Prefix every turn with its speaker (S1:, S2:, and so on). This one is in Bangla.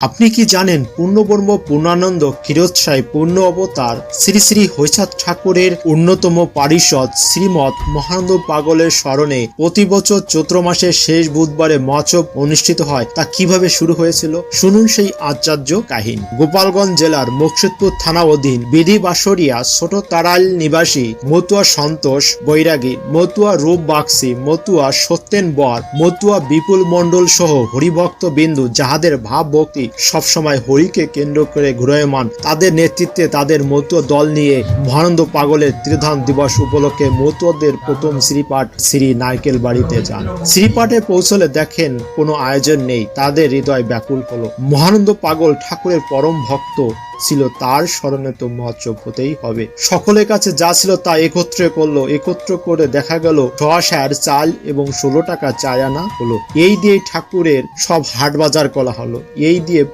S1: আপনি কি জানেন পূর্ণবর্ম পূর্ণানন্দ ক্ষীরোৎসাই পূর্ণ অবতার শ্রী শ্রী হৈচাঁদ ঠাকুরের অন্যতম পারিষদ শ্রীমৎ মহানন্দ পাগলের স্মরণে প্রতি বছর চৈত্র মাসের শেষ বুধবারে মহোৎসব অনুষ্ঠিত হয়। তা কীভাবে শুরু হয়েছিল? শুনুন সেই আচার্য কাহিনী। গোপালগঞ্জ জেলার মুর্শিদপুর থানা অধীন বিধি বাসরিয়া ছোট তারাইল নিবাসী মতুয়া সন্তোষ বৈরাগী, মতুয়া রূপ বাক্সি, মতুয়া সত্যেন বর, মতুয়া বিপুল মণ্ডল সহ হরিভক্ত বিন্দু যাহাদের ভাব ভক্তি সবসময় হরিকে কেন্দ্র করে ঘুরায়মান। তাদের নেতৃত্বে তাদের মতুয়া দল নিয়ে মহানন্দ পাগলের ত্রিধাম দিবস উপলক্ষে মতুয়াদের প্রথম শ্রীপাঠ শ্রী নারকেল বাড়িতে যান। শ্রীপাঠে পৌঁছলে দেখেন কোনো আয়োজন নেই, তাদের হৃদয় ব্যাকুল হলো। মহানন্দ পাগল ঠাকুরের পরম ভক্ত ছিল তার স্মরণে তো মহোৎসব হতেই হবে। সকলের কাছে যা ছিল তা একত্রে করল, একত্র করে দেখা গেল শোয়াশার চাল এবং ষোলো টাকা চায় আনা হলো। এই দিয়ে ঠাকুরের সব হাট বাজার করা হলো। এই দিয়ে